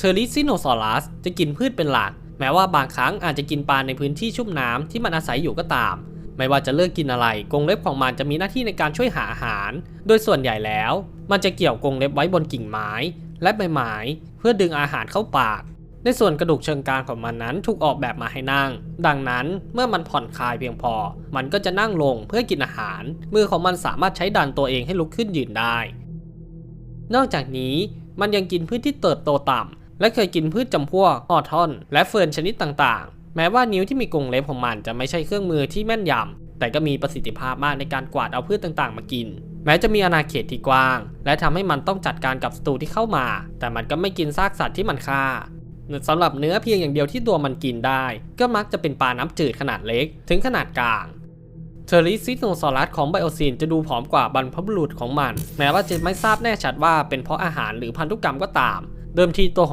เทอริซิโนซอรัสจะกินพืชเป็นหลัก แม้ว่าบางครั้งอาจจะกินปลาในพื้นที่ชุ่มน้ำที่มันอาศัยอยู่ก็ตาม ไม่ว่าจะเลิกกินอะไรกรงเล็บของมันจะมีหน้าที่ในการช่วยหาอาหาร โดยส่วนใหญ่แล้ว มันจะเกี่ยวกรงเล็บไว้บนกิ่งไม้ และใบไม้เพื่อดึงอาหารเข้าปาก ในส่วนกระดูกเชิงกรานของมันนั้นถูกออกแบบมาให้นั่ง ดังนั้นเมื่อมันผ่อนคลายเพียงพอ มันก็จะนั่งลงเพื่อกินอาหาร มือของมันสามารถใช้ดันตัวเองให้ลุกขึ้นยืนได้ นอกจากนี้มันยังกินพืชที่เติบโตต่ำ และเคยกินพืชจำพวกออทอน และเฟิร์นชนิดต่างๆ แม้ว่านิ้วที่มีกรงเล็บของมันจะไม่ใช่เครื่องมือที่แม่นยำแต่ก็มีประสิทธิภาพมากในการกวาดเอาพืชต่างๆ มากิน แม้จะมีอาณาเขตที่กว้าง และทำให้มันต้องจัดการกับศัตรูที่เข้ามา แต่มันก็ไม่กินซากสัตว์ที่มันฆ่าสำหรับเนื้อเพียงอย่างเดียวที่ตัวมันกินได้ ก็มักจะเป็นปลาน้ำจืดขนาดเล็ก ถึงขนาดกลางเทอริซิโนซอรัสของไบโอซีนจะดูผอมกว่าบรรพบุรุษของมัน แม้ว่าจะไม่ทราบแน่ชัดว่าเป็นเพราะอาหารหรือพันธุกรรมก็ตาม เดิมทีตัวของ